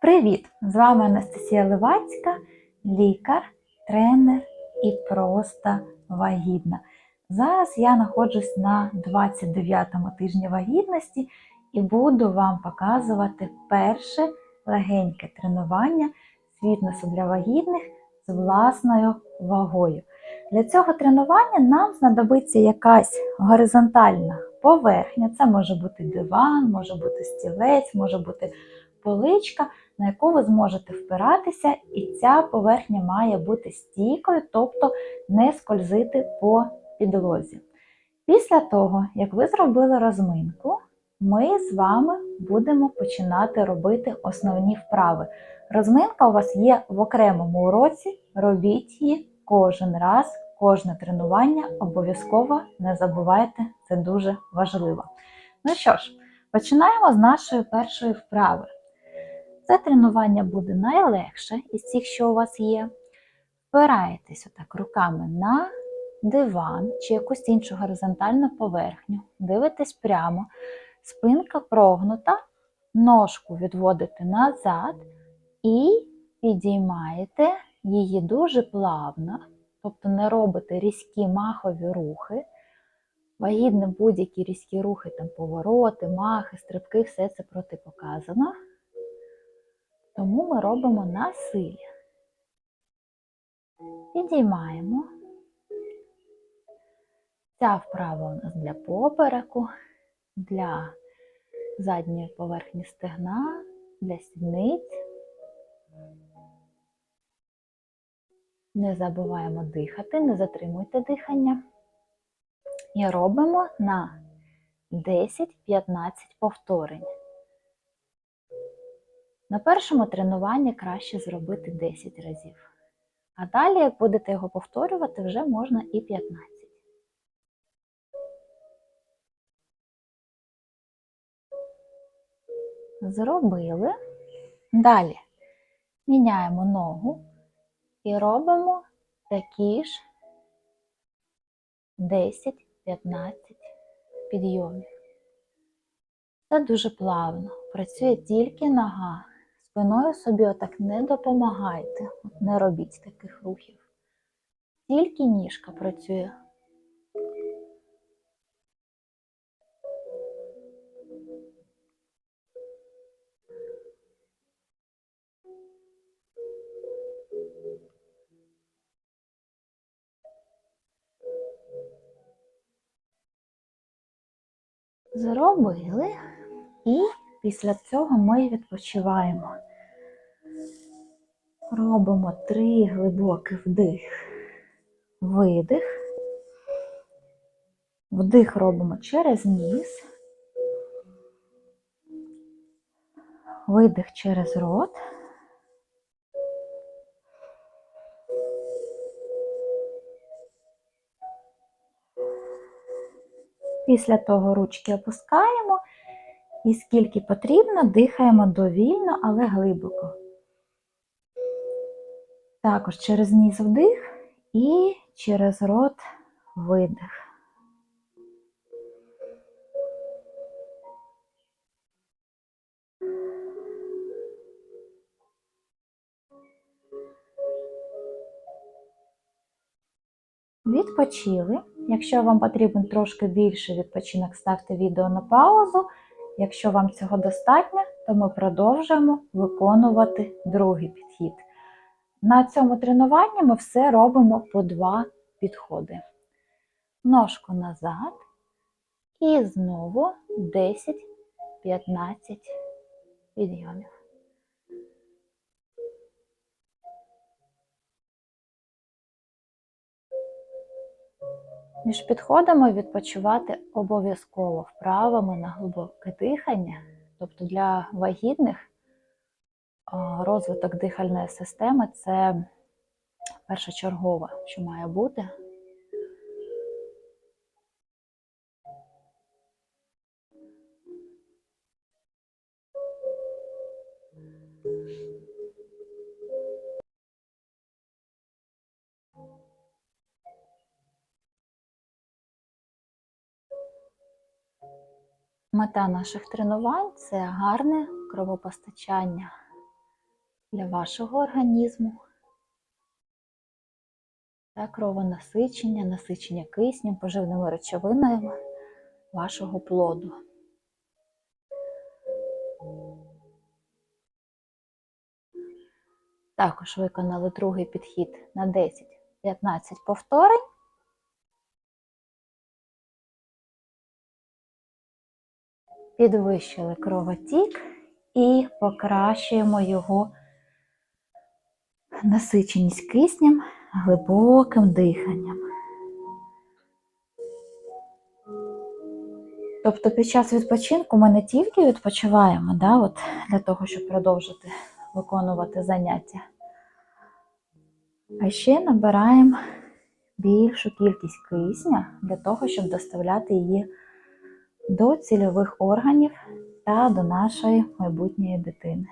Привіт! З вами Анастасія Левацька, лікар, тренер і просто вагітна. Зараз я знаходжусь на 29-му тижні вагітності і буду вам показувати перше легеньке тренування з фітнесу для вагітних з власною вагою. Для цього тренування нам знадобиться якась горизонтальна поверхня. Це може бути диван, може бути стілець, може бути поличка, на яку ви зможете впиратися, і ця поверхня має бути стійкою, тобто не скользити по підлозі. Після того, як ви зробили розминку, ми з вами будемо починати робити основні вправи. Розминка у вас є в окремому уроці, робіть її кожен раз, кожне тренування, обов'язково не забувайте, це дуже важливо. Ну що ж, починаємо з нашої першої вправи. Це тренування буде найлегше із тих, що у вас є. Впираєтесь отак руками на диван чи якусь іншу горизонтальну поверхню, дивитесь прямо, спинка прогнута, ножку відводите назад і підіймаєте її дуже плавно, тобто не робите різкі махові рухи. Вагітним будь-які різкі рухи, там повороти, махи, стрибки, все це протипоказано. Тому ми робимо на. Підіймаємо. Ця вправа у нас для попереку, для задньої поверхні стегна, для сідниць. Не забуваємо дихати, не затримуйте дихання. І робимо на 10-15 повторень. На першому тренуванні краще зробити 10 разів. А далі, як будете його повторювати, вже можна і 15. Зробили. Далі міняємо ногу і робимо такі ж 10-15 підйомів. Це дуже плавно. Працює тільки нога. Спиною собі отак не допомагайте, не робіть таких рухів. Тільки ніжка працює. Зробили і після цього ми відпочиваємо. Робимо три глибокі вдих, видих. Вдих робимо через ніс, видих через рот. Після того ручки опускаємо і скільки потрібно, дихаємо довільно, але глибоко. Також через ніс вдих і через рот видих. Відпочили. Якщо вам потрібен трошки більший відпочинок, ставте відео на паузу. Якщо вам цього достатньо, то ми продовжуємо виконувати другий підхід. На цьому тренуванні ми все робимо по два підходи. Ножку назад і знову 10-15 підйомів. Між підходами відпочивати обов'язково вправами на глибоке дихання, тобто для вагітних розвиток дихальної системи це першочергове, що має бути. Мета наших тренувань це гарне кровопостачання для вашого організму та кровонасичення, насичення киснем, поживними речовинами вашого плоду. Також виконали другий підхід на 10-15 повторень. Підвищили кровотік і покращуємо його насиченість киснем глибоким диханням. Тобто під час відпочинку ми не тільки відпочиваємо да, от, для того, щоб продовжити виконувати заняття, а ще набираємо більшу кількість кисня для того, щоб доставляти її до цільових органів та до нашої майбутньої дитини.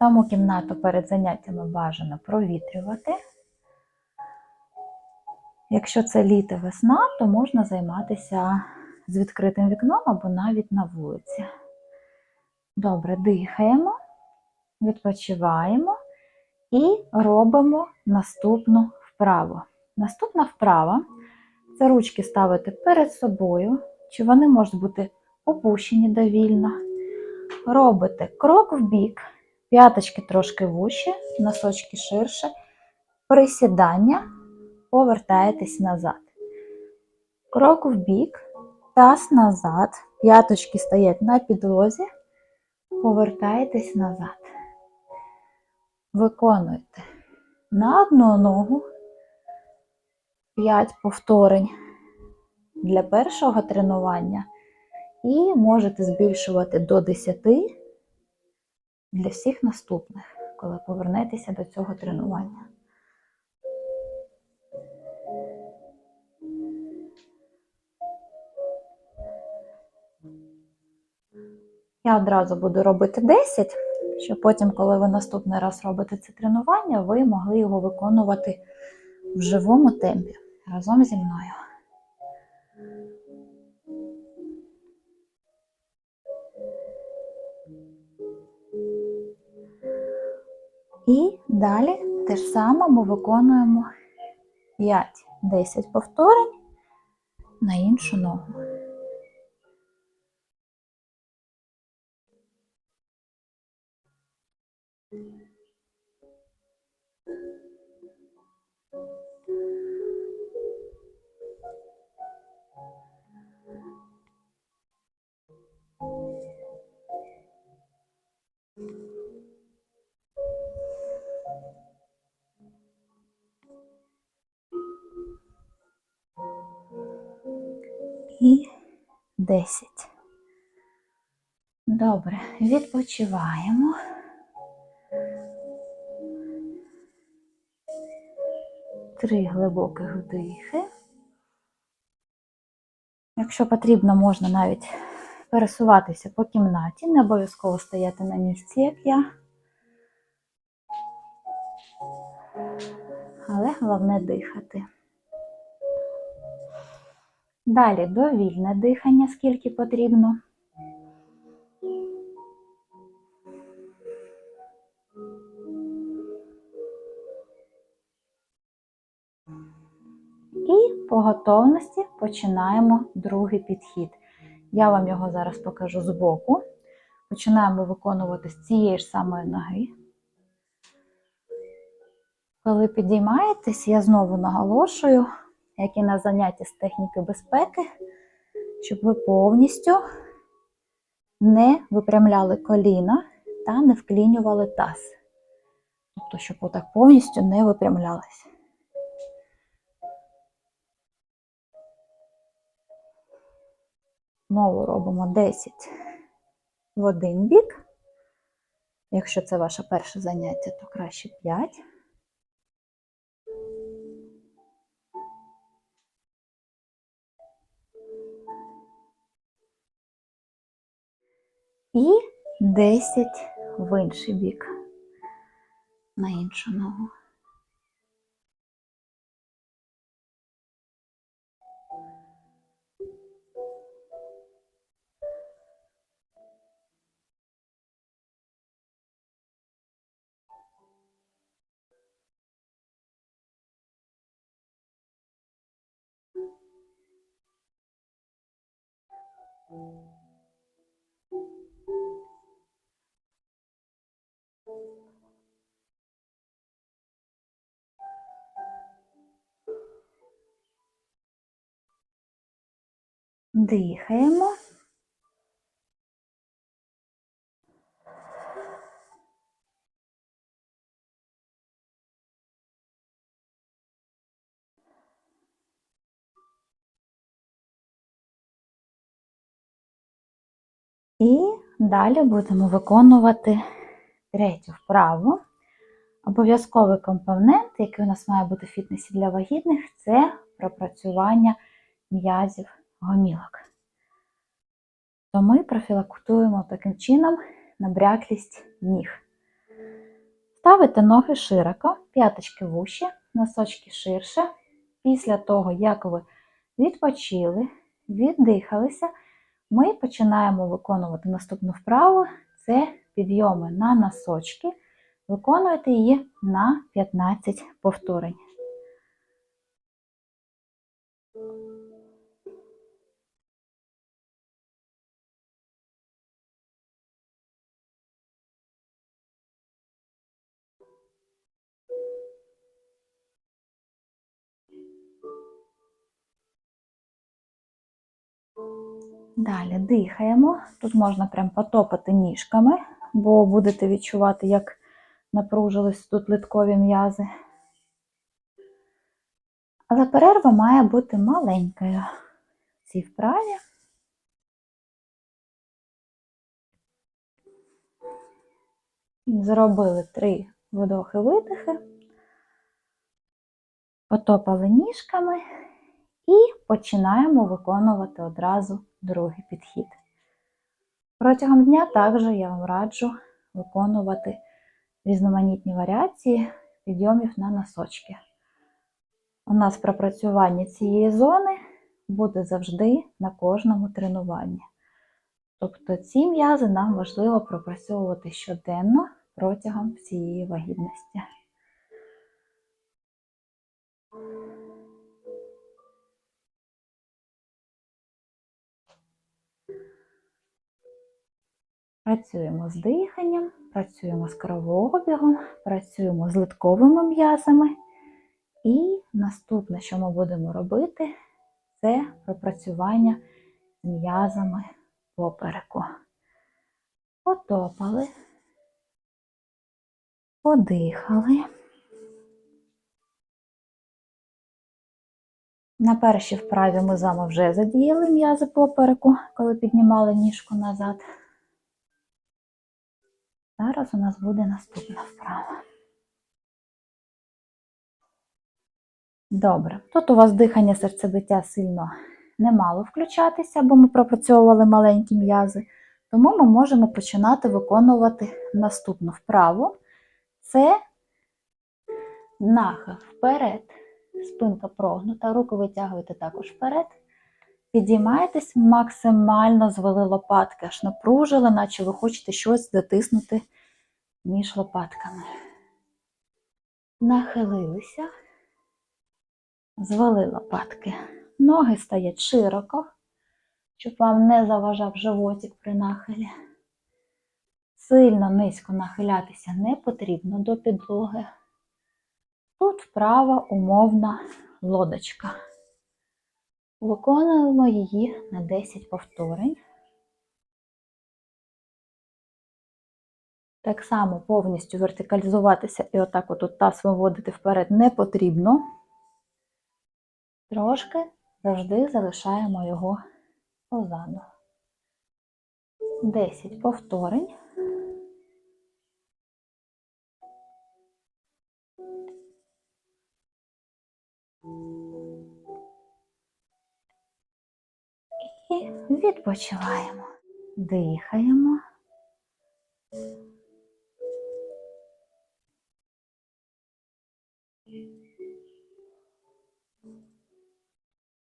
Тому кімнату перед заняттями бажано провітрювати. Якщо це літо весна, то можна займатися з відкритим вікном або навіть на вулиці. Добре, дихаємо, відпочиваємо і робимо наступну вправу. Наступна вправа це ручки ставити перед собою, чи вони можуть бути опущені довільно. Робите крок в бік, п'яточки трошки вужче, носочки ширше, присідання, повертаєтесь назад. Крок в бік, таз назад, п'яточки стоять на підлозі, повертаєтесь назад. Виконуйте на одну ногу 5 повторень для першого тренування і можете збільшувати до 10 для всіх наступних, коли повернетеся до цього тренування. Я одразу буду робити 10, щоб потім, коли ви наступний раз робите це тренування, ви могли його виконувати в живому темпі разом зі мною. І далі те ж саме ми виконуємо 5-10 повторень на іншу ногу. І 10. Добре, відпочиваємо. Три глибоких вдихи. Якщо потрібно, можна навіть пересуватися по кімнаті, не обов'язково стояти на місці, як я. Але головне дихати. Далі довільне дихання, скільки потрібно. І по готовності починаємо другий підхід. Я вам його зараз покажу збоку. Починаємо виконувати з цієї ж самої ноги. Коли підіймаєтесь, я знову наголошую, як і на занятті з техніки безпеки, щоб ви повністю не випрямляли коліна та не вклінювали таз. Тобто, щоб отак повністю не випрямлялися. Знову робимо 10 в один бік. Якщо це ваше перше заняття, то краще 5. І 10 в інший бік. На іншу ногу. Дихаємо. І далі будемо виконувати третю вправу. Обов'язковий компонент, який у нас має бути в фітнесі для вагітних, це пропрацювання м'язів гомілок. То ми профілактуємо таким чином набряклість ніг. Ставите ноги широко, п'яточки вущі, носочки ширше. Після того, як ви відпочили, віддихалися, ми починаємо виконувати наступну вправу це підйоми на носочки. Виконуєте її на 15 повторень. Далі дихаємо. Тут можна прям потопати ніжками, бо будете відчувати, як напружились тут литкові м'язи. Але перерва має бути маленькою в цій вправі. Зробили три вдохи-видихи, потопали ніжками і починаємо виконувати одразу другий підхід. Протягом дня також я вам раджу виконувати різноманітні варіації підйомів на носочки. У нас пропрацювання цієї зони буде завжди на кожному тренуванні. Тобто ці м'язи нам важливо пропрацьовувати щоденно протягом всієї вагітності. Працюємо з диханням, працюємо з кровообігом, працюємо з литковими м'язами. І наступне, що ми будемо робити, це пропрацювання з м'язами попереку. Потопали, подихали. На першій вправі ми з вами вже задіяли м'язи попереку, коли піднімали ніжку назад. Зараз у нас буде наступна вправа. Добре. Тут у вас дихання серцебиття сильно не мало включатися, бо ми пропрацьовували маленькі м'язи. Тому ми можемо починати виконувати наступну вправу. Це нахил вперед, спинка прогнута, руку витягуєте також вперед. Підіймаєтесь, максимально звели лопатки, аж напружили, наче ви хочете щось затиснути між лопатками. Нахилилися, звели лопатки. Ноги стоять широко, щоб вам не заважав животик при нахилі. Сильно низько нахилятися не потрібно до підлоги. Тут вправа умовна лодочка. Виконуємо її на 10 повторень. Так само повністю вертикалізуватися і отак от таз виводити вперед не потрібно. Трошки завжди залишаємо його позаду. 10 повторень. І відпочиваємо. Дихаємо.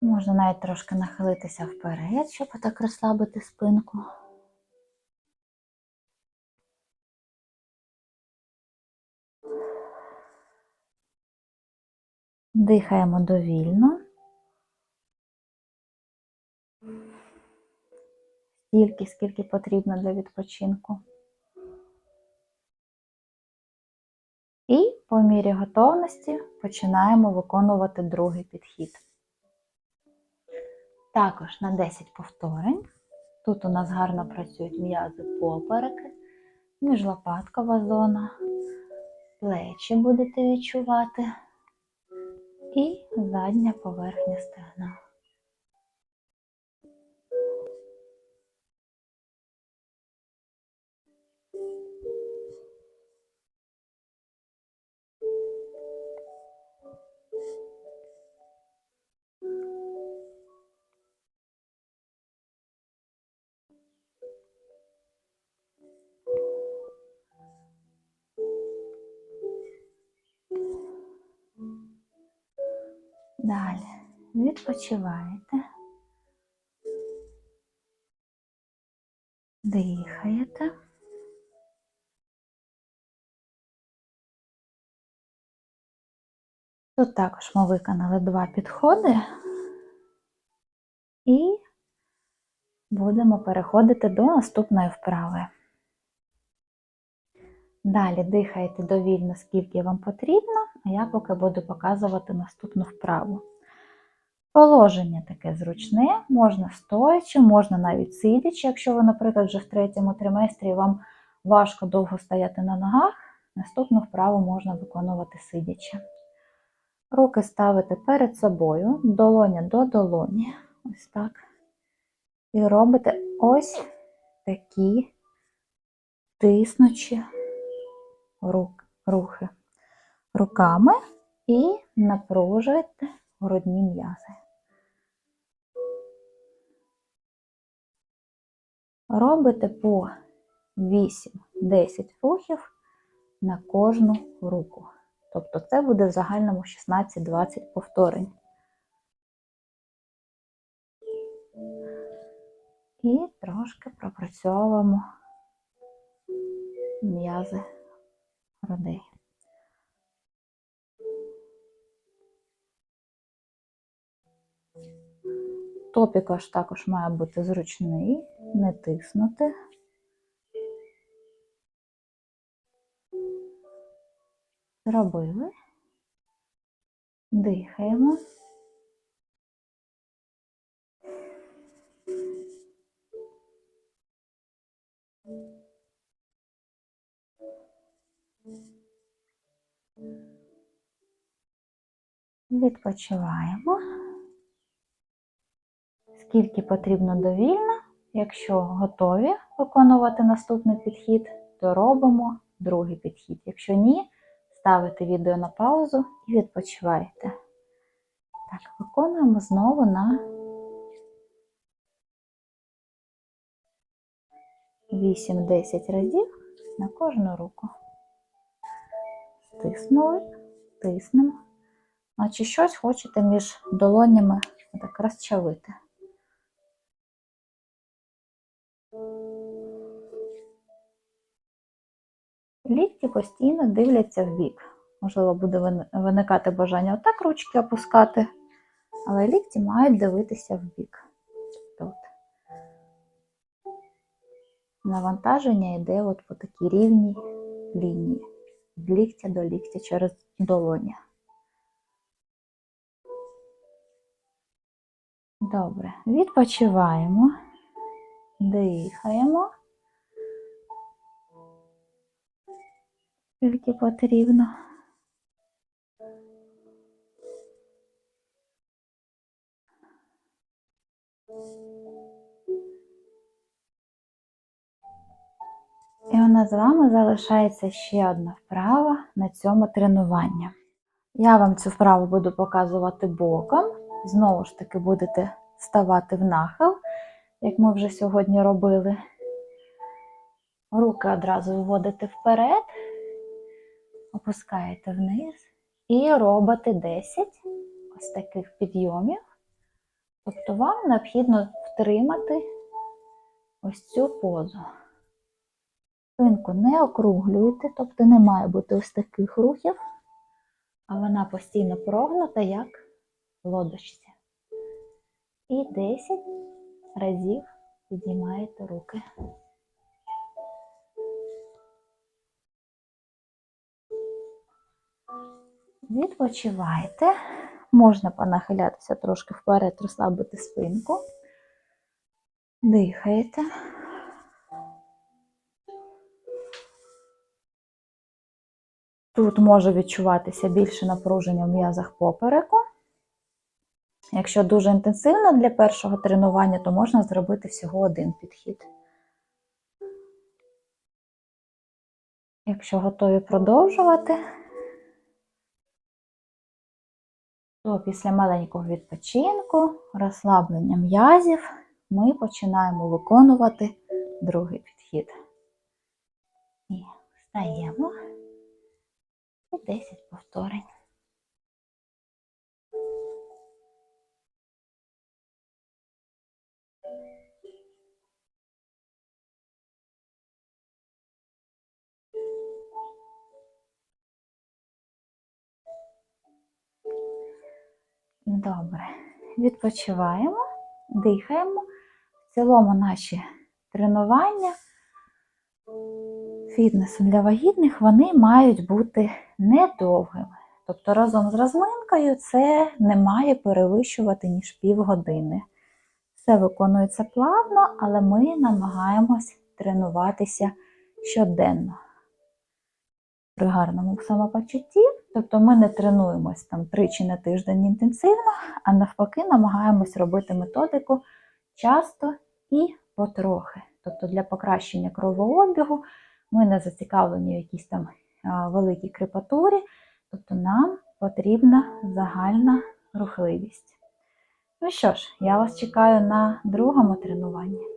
Можна навіть трошки нахилитися вперед, щоб так розслабити спинку. Дихаємо довільно. Стільки, скільки потрібно для відпочинку. І по мірі готовності починаємо виконувати другий підхід. Також на 10 повторень. Тут у нас гарно працюють м'язи попереки, міжлопаткова зона, плечі будете відчувати і задня поверхня стегна. Далі відпочиваєте, дихаєте. Тут також ми виконали два підходи і будемо переходити до наступної вправи. Далі дихаєте довільно, скільки вам потрібно, а я поки буду показувати наступну вправу. Положення таке зручне, можна стоячи, можна навіть сидячи, якщо ви, наприклад, вже в третьому триместрі вам важко довго стояти на ногах, наступну вправу можна виконувати сидячи. Руки ставите перед собою, долоня до долоні, ось так. І робите ось такі тиснучі рухи руками і напружуєте грудні м'язи. Робите по 8-10 рухів на кожну руку. Тобто це буде в загальному 16-20 повторень. І трошки пропрацьовуємо м'язи грудей. Топікаш також має бути зручний, не тиснути. Зробили. Дихаємо. Відпочиваємо. Скільки потрібно довільно. Якщо готові виконувати наступний підхід, то робимо другий підхід. Якщо ні, ставите відео на паузу і відпочиваєте. Так, виконуємо знову на 8-10 разів на кожну руку. Стиснули, тиснемо. Наче щось хочете між долонями так розчавити. Лікті постійно дивляться в бік. Можливо, буде виникати бажання отак ручки опускати, але лікті мають дивитися в бік. От. Навантаження йде от по такій рівній лінії, від ліктя до ліктя через долоні. Добре, відпочиваємо, дихаємо. Скільки потрібно. І у нас з вами залишається ще одна вправа на цьому тренуванні. Я вам цю вправу буду показувати боком. Знову ж таки, будете ставати в нахил, як ми вже сьогодні робили. Руки одразу виводите вперед, опускаєте вниз і робите 10 ось таких підйомів. Тобто вам необхідно втримати ось цю позу. Спинку не округлюєте, тобто не має бути ось таких рухів, а вона постійно прогнута, як лодочці. І 10 разів підіймаєте руки. Відпочивайте. Можна понахилятися трошки вперед, розслабити спинку. Дихаєте. Тут може відчуватися більше напруження в м'язах попереку. Якщо дуже інтенсивно для першого тренування, то можна зробити всього один підхід. Якщо готові продовжувати, то після маленького відпочинку, розслаблення м'язів, ми починаємо виконувати другий підхід. І встаємо. І 10 повторень. Добре. Відпочиваємо, дихаємо. В цілому наші тренування фітнесу для вагітних вони мають бути недовгими. Тобто разом з розминкою це не має перевищувати ніж півгодини. Все виконується плавно, але ми намагаємось тренуватися щоденно. При гарному самопочутті, тобто ми не тренуємось там тричі на тиждень інтенсивно, а навпаки, намагаємось робити методику часто і потрохи. Тобто для покращення кровообігу ми не зацікавлені в якійсь там великій крепатурі, тобто нам потрібна загальна рухливість. Ну що ж, я вас чекаю на другому тренуванні.